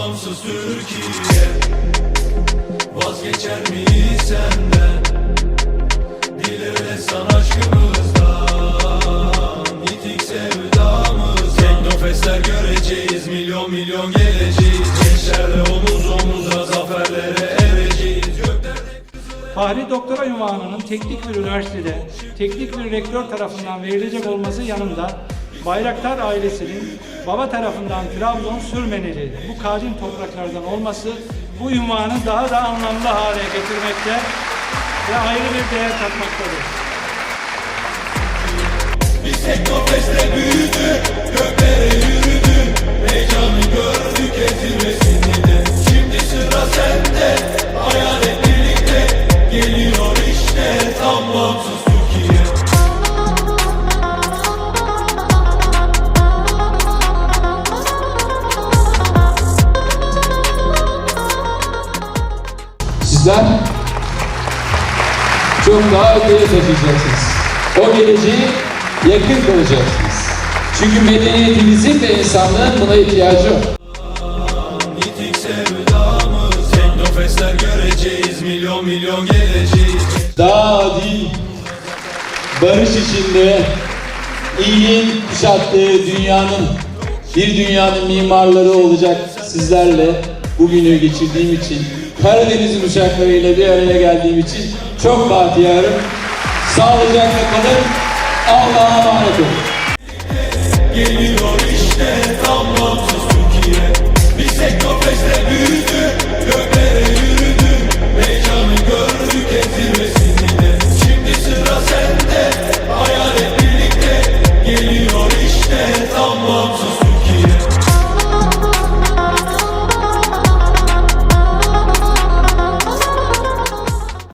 bağımsız Türkiye. Vazgeçer miyiz senden? Dile san aşkımızdan. Yitik sevdamız Teknofestler göreceğiz. Milyon milyon geleceğiz. Gençlerle omuz omuza Zaferlere ereceğiz. Fahri Doktora ünvanının teknik bir üniversitede, teknik bir rektör tarafından verilecek olması yanında Bayraktar ailesinin baba tarafından Trabzon Sürmeneli bu kadim topraklardan olması bu ünvanı daha da anlamlı hale getirmekte ve ayrı bir değer katmaktadır. Sizler çok daha öteye taşıyacaksınız. O geleceği yakın kılacaksınız. Çünkü medeniyetimizin ve insanlığın buna ihtiyacı var. Milyon milyon geleceğiz daha değil, barış içinde iyiliğin kuşattığı dünyanın, bir dünyanın mimarları olacak sizlerle bugünü geçirdiğim için, Karadeniz uşaklarıyla bir araya geldiğim için çok bahtiyarım. Sağlıcakla kalın. Allah'a emanet olun. Geliyor işte tam bağımsız Türkiye. Biz teknofeste büyüdü, göklere yürüdü. Heyecanı gördük ezilmesin de. Şimdi sıra sende, hayal et birlikte. Geliyor işte tam bağımsız